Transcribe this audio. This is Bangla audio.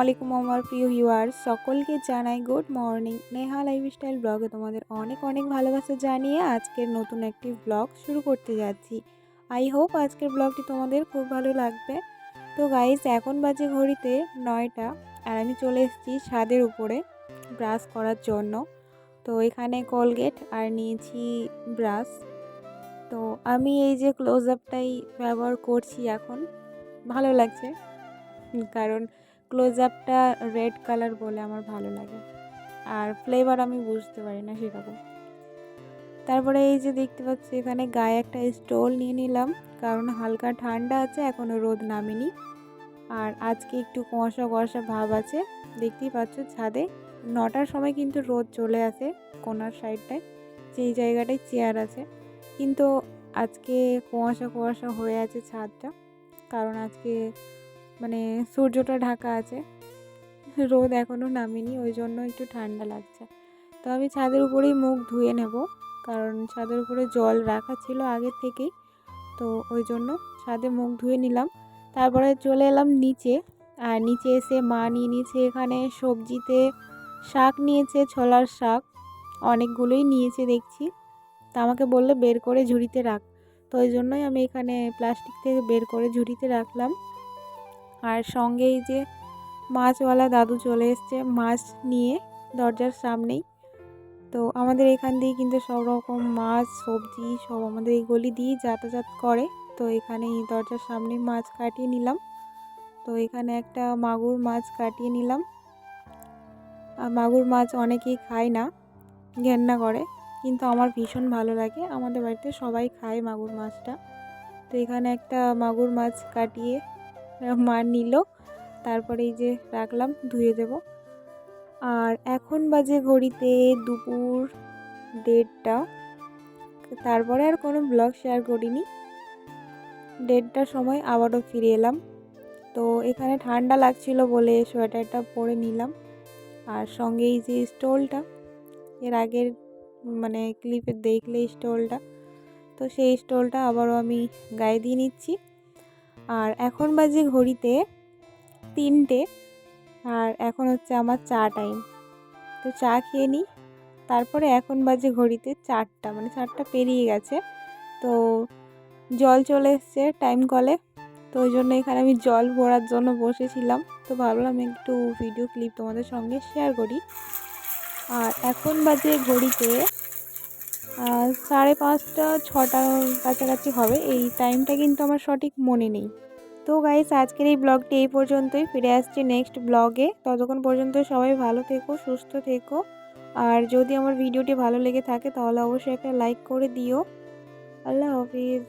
আলাইকুম আমার প্রিয় ভিউয়ার্স সকলকে জানাই গুড মর্নিং নেহা লাইফস্টাইল ব্লগে তোমাদের অনেক অনেক ভালোবাসা জানিয়ে আজকের নতুন একটি ব্লগ শুরু করতে যাচ্ছি। আই হোপ আজকের ব্লগটি তোমাদের খুব ভালো লাগবে। তো গাইস এখন বাজে ঘড়িতে নয়টা আর আমি চলে এসেছি ছাদের উপরে ব্রাশ করার জন্য। তো এখানে কোলগেট আর নিয়েছি ব্রাশ তো আমি এই যে ক্লোজ আপটাই ব্যবহার করছি এখন। ভালো লাগছে। কারণ ক্লোজ আপটা রেড কালার বলে আমার ভালো লাগে। আর ফ্লেভার আমি বুঝতে পারি না সেরকম তারপরে এই যে দেখতে পাচ্ছি, এখানে গায়ে একটা স্টোল নিয়ে নিলাম। কারণ হালকা ঠান্ডা আছে এখনও রোদ নামেনি। আর আজকে একটু কুয়াশা কুয়াশা ভাব আছে। দেখতেই পাচ্ছ, ছাদে নটার সময় কিন্তু রোদ চলে আসে কোনার সাইডটায় যেই জায়গাটায় চেয়ার আছে। কিন্তু আজকে কুয়াশা কুয়াশা হয়ে আছে ছাদটা। কারণ আজকে মানে সূর্যটা ঢাকা আছে। রোদ এখনও নামেনি ওই জন্য একটু ঠান্ডা লাগছে। তো আমি ছাদের উপরেই মুখ ধুয়ে নেব, কারণ ছাদের উপরে জল রাখা ছিল আগে থেকেই। তো ওই জন্য ছাদে মুখ ধুয়ে নিলাম। তারপরে চলে এলাম নিচে, আর নিচে এসে মা নিয়ে নিয়েছে এখানে সবজিতে শাক নিয়েছে, ছোলার শাক। অনেকগুলোই নিয়েছে দেখছি। তা আমাকে বলল বের করে ঝুড়িতে রাখ। তো ওই জন্যই আমি এখানে প্লাস্টিক থেকে বের করে ঝুড়িতে রাখলাম। আর সঙ্গেই যে মাছওয়ালা দাদু চলে এসছে, মাছ নিয়ে দরজার সামনেই। তো আমাদের এখান দিয়ে কিন্তু সব রকম মাছ, সবজি সব আমাদের এই গলি দিয়েই যাতায়াত করে। তো এখানে এই দরজার সামনে মাছ কাটিয়ে নিলাম। তো এখানে একটা মাগুর মাছ কাটিয়ে নিলাম। আর মাগুর মাছ অনেকেই খায় না, ঘেন্না করে। কিন্তু আমার ভীষণ ভালো লাগে। আমাদের বাড়িতে সবাই খায় মাগুর মাছটা। তো এখানে একটা মাগুর মাছ কাটিয়ে মা নিল। তারপরে এই যে রাখলাম, ধুয়ে দেব। আর এখন বাজে ঘড়িতে দুপুর দেড়টা। তারপরে আর কোনো ব্লগ শেয়ার করিনি। দেড়টার সময় আবারও ফিরে এলাম। তো এখানে ঠান্ডা লাগছিল বলে সোয়েটারটা পরে নিলাম। আর সঙ্গে এই যে স্টোলটা, এর আগের মানে ক্লিপে দেখলে স্টোলটা, তো সেই স্টোলটা আবারও আমি গায়ে দিয়ে নিচ্ছি। আর এখন বাজে ঘড়িতে তিনটে, আর এখন হচ্ছে আমার চা টাইম তো চা খেয়ে নিই। তারপরে এখন বাজে ঘড়িতে চারটা মানে চারটা পেরিয়ে গেছে। তো জল চলে এসছে টাইম কলে তো ওই জন্য এখানে আমি জল ভরার জন্য বসেছিলাম। তো ভাবলাম একটু ভিডিও ক্লিপ তোমাদের সঙ্গে শেয়ার করি। আর এখন বাজে ঘড়িতে সাড়ে পাঁচটা ছটার কাছাকাছি হবে। এই টাইমটা কিন্তু আমার সঠিক মনে নেই। তো গাইস আজকের এই ব্লগটি এই পর্যন্তই। ফিরে আসছি নেক্সট ব্লগে ততক্ষণ পর্যন্ত সবাই ভালো থেকো, সুস্থ থেকো। আর যদি আমার ভিডিওটি ভালো লেগে থাকে, তাহলে অবশ্যই একটা লাইক করে দিও। আল্লাহ হাফিজ।